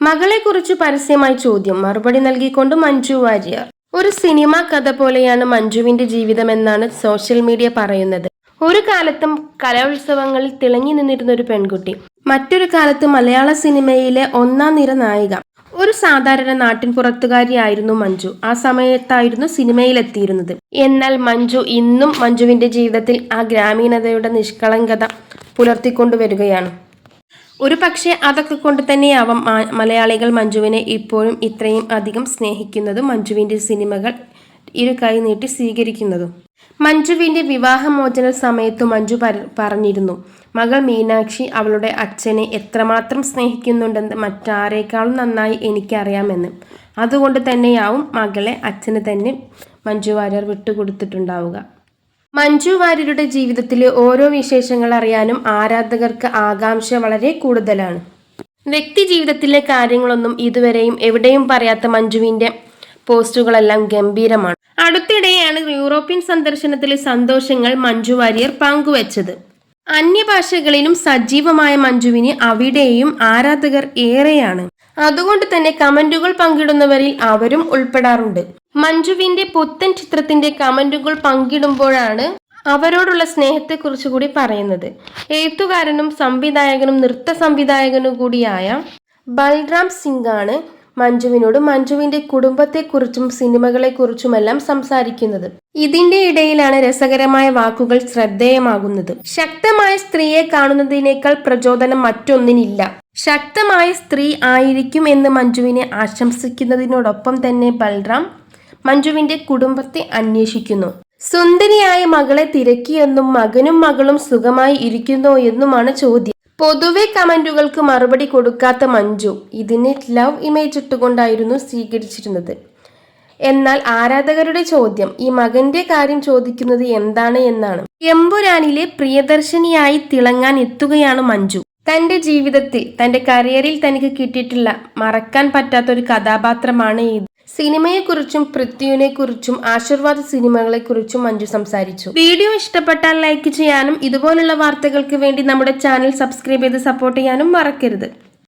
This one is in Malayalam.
മകളെക്കുറിച്ച് പരസ്യമായി ചോദ്യം മറുപടി നൽകിക്കൊണ്ട് മഞ്ജു വാര്യർ. ഒരു സിനിമ കഥ പോലെയാണ് മഞ്ജുവിന്റെ ജീവിതം എന്നാണ് സോഷ്യൽ മീഡിയ പറയുന്നത്. ഒരു കാലത്തും കലോത്സവങ്ങളിൽ തിളങ്ങി നിന്നിരുന്ന ഒരു പെൺകുട്ടി മറ്റൊരു കാലത്ത് മലയാള സിനിമയിലെ ഒന്നാം നിര നായിക. ഒരു സാധാരണ നാട്ടിൻ പുറത്തുകാരിയായിരുന്നു മഞ്ജു. ആ സമയത്തായിരുന്നു സിനിമയിലെത്തിയിരുന്നത്. എന്നാൽ മഞ്ജു ഇന്നും മഞ്ജുവിന്റെ ജീവിതത്തിൽ ആ ഗ്രാമീണതയുടെ നിഷ്കളങ്കത പുലർത്തിക്കൊണ്ടുവരികയാണ്. ഒരു പക്ഷേ അതൊക്കെ കൊണ്ട് തന്നെയാവാം മലയാളികൾ മഞ്ജുവിനെ ഇപ്പോഴും ഇത്രയും അധികം സ്നേഹിക്കുന്നതും മഞ്ജുവിന്റെ സിനിമകൾ ഇരു കൈ നീട്ടി സ്വീകരിക്കുന്നതും. മഞ്ജുവിന്റെ വിവാഹമോചന സമയത്ത് മഞ്ജു പറഞ്ഞിരുന്നു മകൾ മീനാക്ഷി അവളുടെ അച്ഛനെ എത്രമാത്രം സ്നേഹിക്കുന്നുണ്ടെന്ന് മറ്റാരേക്കാളും നന്നായി എനിക്കറിയാമെന്ന്. അതുകൊണ്ട് തന്നെയാവും മകളെ അച്ഛന് തന്നെ മഞ്ജു വാര്യർ വിട്ടുകൊടുത്തിട്ടുണ്ടാവുക. മഞ്ജു വാര്യരുടെ ജീവിതത്തിലെ ഓരോ വിശേഷങ്ങൾ അറിയാനും ആരാധകർക്ക് ആകാംക്ഷ വളരെ കൂടുതലാണ്. വ്യക്തി ജീവിതത്തിലെ കാര്യങ്ങളൊന്നും ഇതുവരെയും എവിടെയും പറയാത്ത മഞ്ജുവിന്റെ പോസ്റ്റുകളെല്ലാം ഗംഭീരമാണ്. അടുത്തിടെയാണ് യൂറോപ്യൻ സന്ദർശനത്തിലെ സന്തോഷങ്ങൾ മഞ്ജു വാര്യർ പങ്കുവച്ചത്. അന്യഭാഷകളിലും സജീവമായ മഞ്ജുവിന് അവിടെയും ആരാധകർ ഏറെയാണ്. അതുകൊണ്ട് തന്നെ കമന്റുകൾ പങ്കിടുന്നവരിൽ അവരും ഉൾപ്പെടാറുണ്ട്. മഞ്ജുവിന്റെ പുത്തൻ ചിത്രത്തിന്റെ കമന്റുകൾ പങ്കിടുമ്പോഴാണ് അവരോടുള്ള സ്നേഹത്തെക്കുറിച്ച് കൂടി പറയുന്നത്. എഴുത്തുകാരനും സംവിധായകനും നൃത്ത സംവിധായകനും കൂടിയായ ബൽറാം ആണ് മഞ്ജുവിനോട് മഞ്ജുവിന്റെ കുടുംബത്തെക്കുറിച്ചും സിനിമകളെക്കുറിച്ചുമെല്ലാം സംസാരിക്കുന്നത്. ഇതിന്റെ ഇടയിലാണ് രസകരമായ വാക്കുകൾ ശ്രദ്ധേയമാകുന്നത്. ശക്തമായ സ്ത്രീയെ കാണുന്നതിനേക്കാൾ പ്രചോദനം മറ്റൊന്നിനില്ല. ശക്തമായ സ്ത്രീ ആയിരിക്കും എന്ന് മഞ്ജുവിനെ ആശംസിക്കുന്നതിനോടൊപ്പം തന്നെ ബൽറാം മഞ്ജുവിന്റെ കുടുംബത്തെ അന്വേഷിക്കുന്നു. സുന്ദരിയായ മകളെ തിരക്കിയെന്നും മകനും മകളും സുഖമായി ഇരിക്കുന്നോ എന്നുമാണ് ചോദ്യം. പൊതുവെ കമന്റുകൾക്ക് മറുപടി കൊടുക്കാത്ത മഞ്ജു ഇതിനെ ലവ് ഇമേജ് ഇട്ടുകൊണ്ടായിരുന്നു സ്വീകരിച്ചിരുന്നത്. എന്നാൽ ആരാധകരുടെ ചോദ്യം ഈ മകന്റെ കാര്യം ചോദിക്കുന്നത് എന്താണ് എന്നാണ്. എമ്പുരാനിലെ പ്രിയദർശിനിയായി തിളങ്ങാൻ എത്തുകയാണ് മഞ്ജു. തന്റെ ജീവിതത്തിൽ തന്റെ കരിയറിൽ തനിക്ക് കിട്ടിയിട്ടുള്ള മറക്കാൻ പറ്റാത്തൊരു കഥാപാത്രമാണ് ഇത്. സിനിമയെക്കുറിച്ചും പൃഥ്വിനെക്കുറിച്ചും ആശീർവാദ സിനിമകളെക്കുറിച്ചും മഞ്ജു സംസാരിച്ചു. വീഡിയോ ഇഷ്ടപ്പെട്ടാൽ ലൈക്ക് ചെയ്യാനും ഇതുപോലുള്ള വാർത്തകൾക്ക് വേണ്ടി നമ്മുടെ ചാനൽ സബ്സ്ക്രൈബ് ചെയ്ത് സപ്പോർട്ട് ചെയ്യാനും മറക്കരുത്.